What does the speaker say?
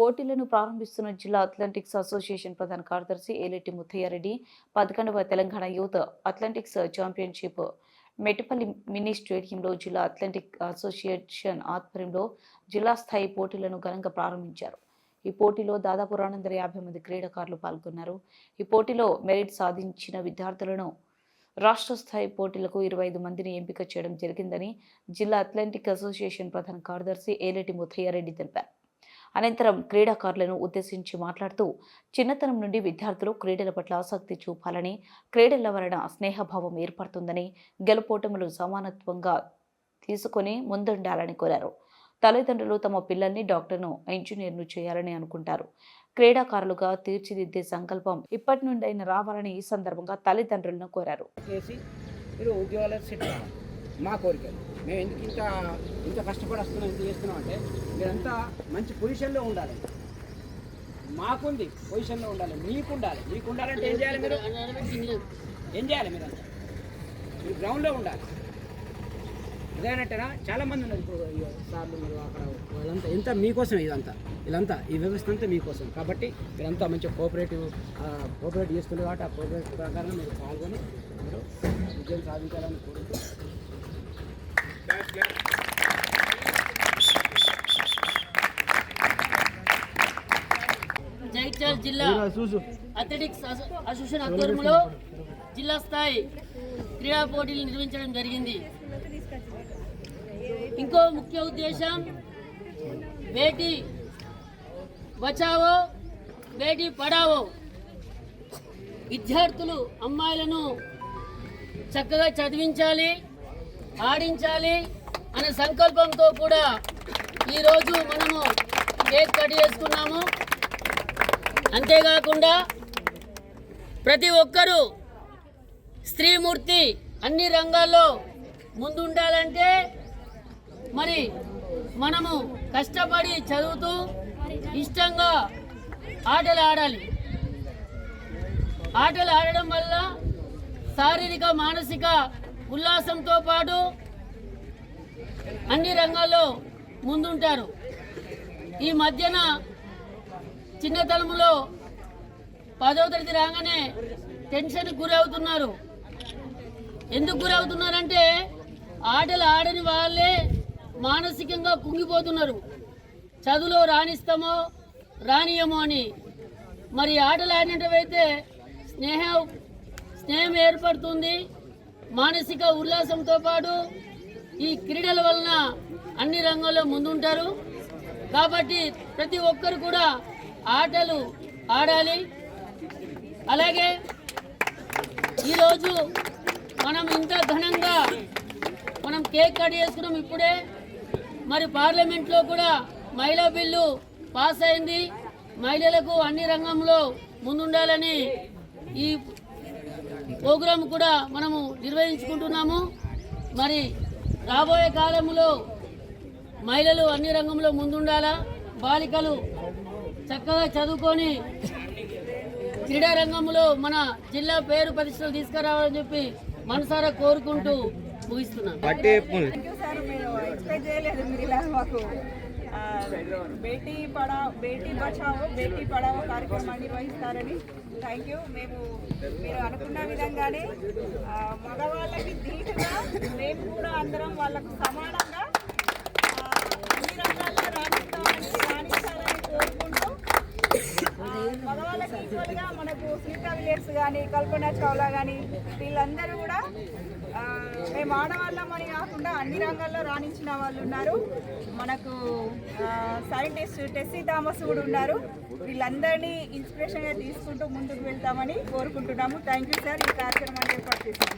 పోటీలను ప్రారంభిస్తున్న జిల్లా athletics association ప్రధాన కార్యదర్శి ఏలెట్టి ముత్తయ్యారెడ్డి పదకొండవ Telangana youth athletics championship Mettipalli mini స్టేడియంలో జిల్లా అథ్లెటిక్ అసోసియేషన్ ఆధ్వర్యంలో జిల్లా స్థాయి పోటీలను ఘనంగా ప్రారంభించారు. ఈ పోటీలో దాదాపు రెండు వందల యాభై మంది క్రీడాకారులు పాల్గొన్నారు. ఈ పోటీలో మెరిట్ సాధించిన విద్యార్థులను రాష్ట్ర స్థాయి పోటీలకు ఇరవై ఐదు మందిని ఎంపిక చేయడం జరిగిందని జిల్లా అథ్లెటిక్ అసోసియేషన్ ప్రధాన కార్యదర్శి ఏలేటి ముత్తయ్యారెడ్డి తెలిపారు. అనంతరం క్రీడాకారులను ఉద్దేశించి మాట్లాడుతూ చిన్నతనం నుండి విద్యార్థులు క్రీడల పట్ల ఆసక్తి చూపాలని క్రీడల వలన స్నేహభావం ఏర్పడుతుందని గెలుపోటములు సమానత్వంగా తీసుకొని ముందుండాలని కోరారు. తల్లిదండ్రులు తమ పిల్లల్ని డాక్టర్ను ఇంజనీర్ను చేయాలని అనుకుంటారు. క్రీడాకారులుగా తీర్చిదిద్దే సంకల్పం ఇప్పటి నుండైనా రావాలని ఈ సందర్భంగా తల్లిదండ్రులను కోరారు. మా కోరిక మేము ఎందుకు ఇంత ఇంత కష్టపడి వస్తున్నాం ఇంత చేస్తున్నాం అంటే మీరంతా మంచి పొజిషన్లో ఉండాలి. మాకుంది పొజిషన్లో ఉండాలి మీకు ఉండాలి మీకు ఉండాలంటే ఏం చేయాలి మీరు? ఏం చేయాలి మీరంతా మీరు గ్రౌండ్లో ఉండాలి. అదేనంటేనా? చాలామంది ఉన్నారు ఇప్పుడు సార్లు మీరు అక్కడ వాళ్ళంతా ఎంత మీకోసం ఇదంతా? ఇదంతా ఈ వ్యవస్థ అంతా మీకోసం. కాబట్టి మీరంతా మంచి కోఆపరేటివ్ కోఆపరేట్ చేస్తున్నారు కాబట్టి ఆ కోఆపరేటివ్ ప్రకారం మీరు పాల్గొని మీరు విజయం సాధించాలని కోరుతూ జగిత్యాల జిల్లా అథ్లెటిక్స్ అసో- అసోసియేషన్ ఆధ్వర్యంలో జిల్లా స్థాయి క్రీడా పోటీలు నిర్వహించడం జరిగింది. ఇంకో ముఖ్య ఉద్దేశం బేటీ బచావో బేటీ పడావో. విద్యార్థులు అమ్మాయిలను చక్కగా చదివించాలి. ఆడించాలి అనే సంకల్పంతో కూడా ఈరోజు మనము కేక్ కట్ చేసుకున్నాము. అంతేకాకుండా ప్రతి ఒక్కరూ స్త్రీమూర్తి అన్ని రంగాల్లో ముందుండాలంటే మరి మనము కష్టపడి చదువుతూ ఇష్టంగా ఆటలు ఆడాలి. ఆటలు ఆడడం వల్ల శారీరక మానసిక ఉల్లాసంతో పాటు అన్ని రంగాల్లో ముందుంటారు. ఈ మధ్యన చిన్నతనంలో పదవ తరగతి రాగానే టెన్షన్కి గురవుతున్నారు. ఎందుకు గురవుతున్నారంటే ఆటలు ఆడని వాళ్ళే మానసికంగా కుంగిపోతున్నారు. చదువులో రాణిస్తామో రానియమో అని. మరి ఆటలు ఆడినట్టయితే స్నేహం స్నేహం ఏర్పడుతుంది. మానసిక ఉల్లాసంతో పాటు ఈ క్రీడల వలన అన్ని రంగాల్లో ముందుంటారు. కాబట్టి ప్రతి ఒక్కరు కూడా ఆటలు ఆడాలి. అలాగే ఈరోజు మనం ఇంత ఘనంగా మనం కేక్ కట్ చేసుకున్నాం ఇప్పుడే. మరి పార్లమెంట్లో కూడా మహిళా బిల్లు పాస్ అయింది. మహిళలకు అన్ని రంగంలో ముందుండాలని ఈ ప్రోగ్రాం కూడా మనము నిర్వహించుకుంటున్నాము. మరి రాబోయే కాలంలో మహిళలు అన్ని రంగంలో ముందుండాలా? బాలికలు చక్కగా చదువుకొని క్రీడా రంగంలో మన జిల్లా పేరు ప్రతిష్టలు తీసుకురావాలని చెప్పి మనసారా కోరుకుంటూ ముగిస్తున్నాను. ఆ, బేటీ పడా బేటీ బచావో బేటీ పడావో కార్యక్రమాన్ని నిర్వహిస్తారని థ్యాంక్ యూ. మేము మీరు అనుకున్న విధంగానే ఆ, మగవాళ్ళకి ధీటుగా మేము కూడా అందరం వాళ్ళకు సమాన సునీతా విలియర్స్ కానీ కల్పన చావ్లా కానీ వీళ్ళందరూ కూడా మేము మేము ఆడవాళ్ళమని కాకుండా అన్ని రంగాల్లో రాణించిన వాళ్ళు ఉన్నారు. మనకు సైంటిస్ట్ టెస్సీ థామస్ కూడా ఉన్నారు. వీళ్ళందరినీ ఇన్స్పిరేషన్గా తీసుకుంటూ ముందుకు వెళ్తామని కోరుకుంటున్నాము. థ్యాంక్ యూ సార్ ఈ కార్యక్రమాన్ని ఏర్పాటు చేశాము